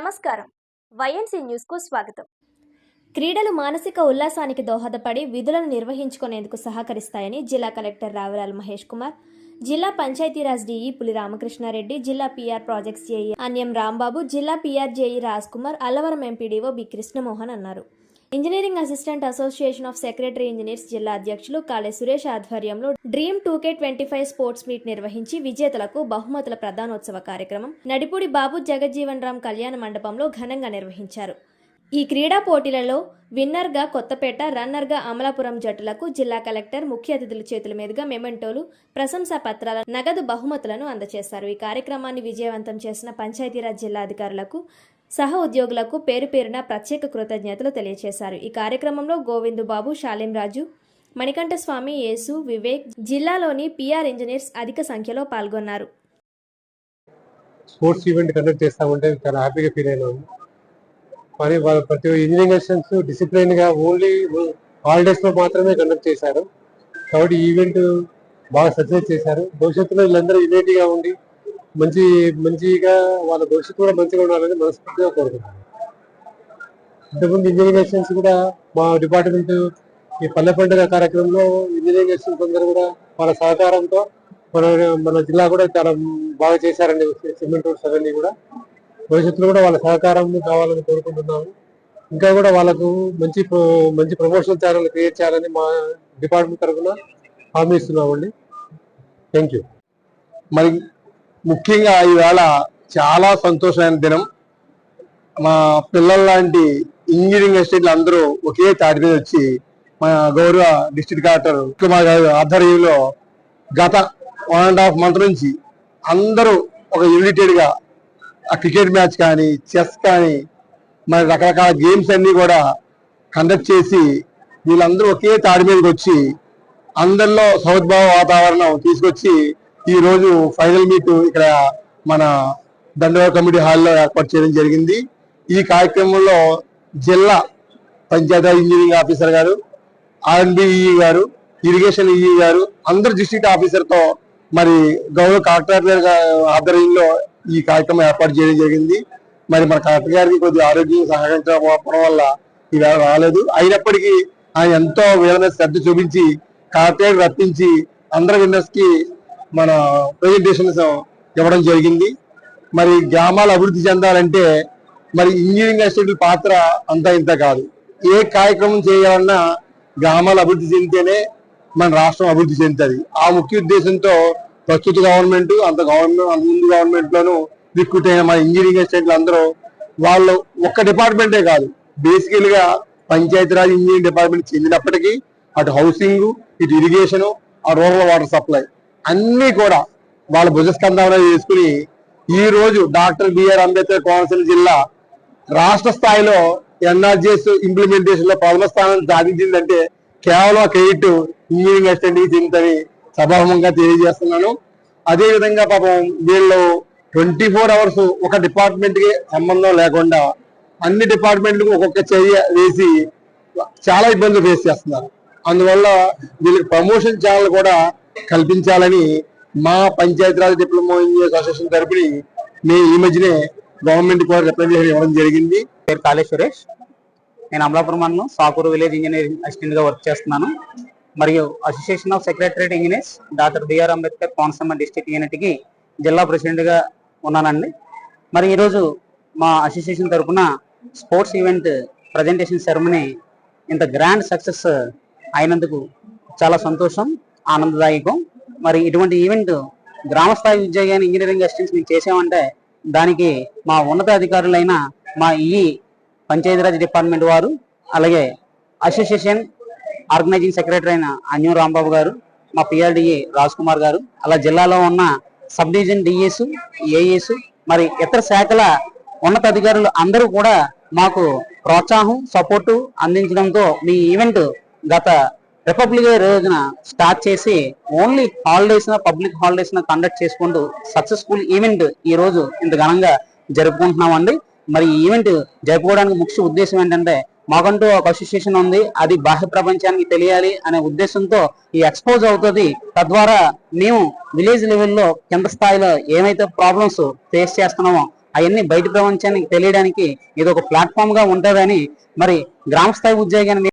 నమస్కారం. వైఎన్సీ న్యూస్కు స్వాగతం. క్రీడలు మానసిక ఉల్లాసానికి దోహదపడి విధులను నిర్వహించుకునేందుకు సహకరిస్తాయని జిల్లా కలెక్టర్ రావిరాల్ మహేష్ కుమార్ జిల్లా పంచాయతీరాజ్ డిఈ పులి రామకృష్ణారెడ్డి జిల్లా PR projects JEE Anyam Rambabu జిల్లా PR JE Raj Kumar Allavaram MPDO B Krishnamohan అన్నారు. Engineering assistant association of secretary engineers జిల్లా అధ్యక్షులు కాళే సురేష్ ఆధ్వర్యంలో dream two K twenty five sports meet నిర్వహించి విజేతలకు బహుమతుల ప్రధానోత్సవ కార్యక్రమం నడిపూడి బాబు జగజ్జీవన్ రామ్ కళ్యాణ మండపంలో ఘనంగా నిర్వహించారు. ఈ క్రీడా పోటీలలో విన్నర్గా కొత్తపేట రన్నర్గా అమలాపురం జట్టులకు జిల్లా కలెక్టర్ ముఖ్య అతిథుల చేతుల మీదుగా మెమెంటోలు ప్రశంసా పత్రాల నగదు బహుమతులను అందజేశారు ఈ కార్యక్రమాన్ని విజయవంతం చేసిన పంచాయతీరాజ్ జిల్లా అధికారులకు సహ ఉద్యోగులకు పేరు పేరున ప్రత్యేక కృతజ్ఞతలు తెలియజేశారు ఈ కార్యక్రమంలో గోవిందు బాబు శాలిం రాజు మణికంఠ స్వామి యేసు వివేక్ జిల్లాలోని పిఆర్ ఇంజనీర్స్ అధిక సంఖ్యలో పాల్గొన్నారు. స్పోర్ట్స్ ఈవెంట్ కండక్ట్ చేస్తామంటే చాలా హ్యాపీగా ఫీల్ అయినాము కానీ వాళ్ళ ప్రతి ఇంజనీరింగ్ అసిస్టెంట్స్ డిసిప్లైన్గా ఓన్లీ హాలిడేస్లో మాత్రమే కండక్ట్ చేశారు. కాబట్టి ఈవెంట్ బాగా సక్సెస్ చేశారు. భవిష్యత్తులో వీళ్ళందరూ యూనిటీ గా ఉండి మంచి మంచిగా వాళ్ళ భవిష్యత్తు కూడా మంచిగా ఉండాలని మనస్ఫూర్తిగా కోరుకుంటున్నాను. ఇంతకుముందు ఇంజనీరింగ్ అసిస్టెంట్స్ కూడా మా డిపార్ట్మెంట్ ఈ పల్లె పండుగ కార్యక్రమంలో ఇంజనీరింగ్ అసిస్టెంట్స్ అందరూ కూడా వాళ్ళ సహకారంతో మన మన జిల్లా కూడా చాలా బాగా చేశారండి. సిమెంట్ రోడ్స్ అవన్నీ కూడా. భవిష్యత్తులో కూడా వాళ్ళ సహకారం కావాలని కోరుకుంటున్నాము. ఇంకా కూడా వాళ్ళకు మంచి మంచి ప్రమోషనల్ ఛానల్ క్రియేట్ చేయాలని మా డిపార్ట్మెంట్ తరఫున హామీ ఇస్తున్నామండి. థ్యాంక్ యూ మరి ముఖ్యంగా ఈవేళ చాలా సంతోషమైన దినం. మా పిల్లల లాంటి ఇంజనీరింగ్ ఎస్టేట్లు అందరూ ఒకే తాటి మీద వచ్చి మా గౌరవ డిస్ట్రిక్ట్ కలెక్టర్ కుమార్ గారి ఆధ్వర్యంలో గత వన్ అండ్ హాఫ్ మంత్ నుంచి అందరూ ఒక యూనిటెడ్గా ఆ క్రికెట్ మ్యాచ్ కానీ చెస్ కానీ మరి రకరకాల గేమ్స్ అన్నీ కూడా కండక్ట్ చేసి వీళ్ళందరూ ఒకే తాడి మీదకి వచ్చి అందరిలో సౌద్భావ వాతావరణం తీసుకొచ్చి ఈ రోజు ఫైనల్ మీట్ ఇక్కడ మన దండవ కమిటీ హాల్లో ఏర్పాటు చేయడం జరిగింది. ఈ కార్యక్రమంలో జిల్లా పంచాయతీ ఇంజనీరింగ్ ఆఫీసర్ గారు ఆర్ఎన్బిఈ గారు ఇరిగేషన్ ఈఈ గారు అందరు డిస్ట్రిక్ట్ ఆఫీసర్తో మరి గౌరవ కలెక్టర్ గారి ఆధ్వర్యంలో ఈ కార్యక్రమం ఏర్పాటు చేయడం జరిగింది. మరి మన కలెక్టర్ గారికి కొద్దిగా ఆరోగ్యం సహకరించకపోవడం వల్ల ఇవాళ రాలేదు. అయినప్పటికీ ఆయన ఎంతో వీళ్ళ శ్రద్ధ చూపించి కలెక్టర్ రప్పించి అందరి విన్నర్స్కి మన ప్రజెంటేషన్ ఇవ్వడం జరిగింది. మరి గ్రామాలు అభివృద్ధి చెందాలంటే మరి ఇంజనీరింగ్ ఇన్స్టిట్యూట్ పాత్ర అంత ఇంత కాదు. ఏ కార్యక్రమం చేయాలన్నా గ్రామాలు అభివృద్ధి చెందితేనే మన రాష్ట్రం అభివృద్ధి చెందుతుంది. ఆ ముఖ్య ఉద్దేశంతో ప్రస్తుత గవర్నమెంట్ అంత గవర్నమెంట్ అంత ముందు గవర్నమెంట్ లోను రిక్రూట్ అయిన మన ఇంజనీరింగ్ ఇన్స్టిట్యూట్లు అందరూ వాళ్ళు ఒక్క డిపార్ట్మెంటే కాదు. బేసికల్గా పంచాయతీరాజ్ ఇంజనీరింగ్ డిపార్ట్మెంట్ చెందినప్పటికీ అటు హౌసింగ్ ఇటు ఇరిగేషను ఆ రూరల్ వాటర్ సప్లై అన్ని కూడా వాళ్ళ భుజస్కంధాన చేసుకుని ఈ రోజు డాక్టర్ బిఆర్ అంబేద్కర్ కోనసీమ జిల్లా రాష్ట్ర స్థాయిలో ఎన్ఆర్జీఎస్ ఇంప్లిమెంటేషన్లో ప్రథమ స్థానం సాధించిందంటే కేవలం క్రెడిట్ ఇంజనీరింగ్ అసిస్టెంట్ చెందుతని సభాముఖంగా తెలియజేస్తున్నాను. అదే విధంగా పాపం వీళ్ళు ట్వంటీ ఫోర్ అవర్స్ ఒక డిపార్ట్మెంట్కి సంబంధం లేకుండా అన్ని డిపార్ట్మెంట్లకు ఒక్కొక్క చర్య వేసి చాలా ఇబ్బందులు ఫేస్ చేస్తున్నారు. అందువల్ల వీళ్ళకి ప్రమోషన్ ఛానల్ కూడా కల్పించాలని మా పంచాయతీరాజ్ డిప్లొమా ఇంజనీర్స్ అసోసియేషన్ తరపుని మేము ఈ మధ్యనే గవర్నమెంట్ కూడా రిప్రజెంటేషన్ ఇవ్వడం జరిగింది. పేరు కాళే సురేష్. నేను అమలాపురం మండలం సాకూరు విలేజ్ ఇంజనీరింగ్ అసిస్టెంట్గా వర్క్ చేస్తున్నాను. మరియు association of secretariat engineers doctor BR Ambedkar Konaseema district యూనిట్కి జిల్లా ప్రెసిడెంట్గా ఉన్నానండి. మరి ఈరోజు మా అసోసియేషన్ తరఫున స్పోర్ట్స్ ఈవెంట్ ప్రజెంటేషన్ సెరమనీ ఇంత గ్రాండ్ సక్సెస్ అయినందుకు చాలా సంతోషం. ఆనందదాయకం. మరి ఇటువంటి ఈవెంట్ గ్రామస్థాయి ఉద్యోగాన్ని ఇంజనీరింగ్ అసిస్టెంట్స్ మేము చేసామంటే దానికి మా ఉన్నత అధికారులైన మా ఈ పంచాయతీరాజ్ డిపార్ట్మెంట్ వారు అలాగే అసోసియేషన్ ఆర్గనైజింగ్ సెక్రటరీ అయిన అన్యం రాంబాబు గారు మా పిఆర్డిఏ రాజ్ కుమార్ గారు అలా జిల్లాలో ఉన్న సబ్ డివిజన్ డిఎస్ ఏఎస్ మరి ఇతర శాఖల ఉన్నత అధికారులు అందరూ కూడా మాకు ప్రోత్సాహం సపోర్టు అందించడంతో మీ ఈవెంట్ గత రిపబ్లిక్ డే రోజున స్టార్ట్ చేసి only holidays public holidays conduct చేసుకుంటూ సక్సెస్ఫుల్ ఈవెంట్ ఈ రోజు ఇంత ఘనంగా జరుపుకుంటున్నామండి. మరి ఈ ఈవెంట్ జరుపుకోవడానికి ముఖ్య ఉద్దేశం ఏంటంటే మాకంటూ ఒక అసోసియేషన్ ఉంది. అది బాహ్య ప్రపంచానికి తెలియాలి అనే ఉద్దేశంతో ఈ ఎక్స్పోజ్ అవుతుంది. తద్వారా మేము విలేజ్ లెవెల్లో కింద స్థాయిలో ఏమైతే ప్రాబ్లమ్స్ ఫేస్ చేస్తున్నామో అవన్నీ బయట ప్రపంచానికి తెలియడానికి ఇది ఒక ప్లాట్ఫామ్గా ఉంటుందని మరి గ్రామ స్థాయి ఉద్యోగాన్ని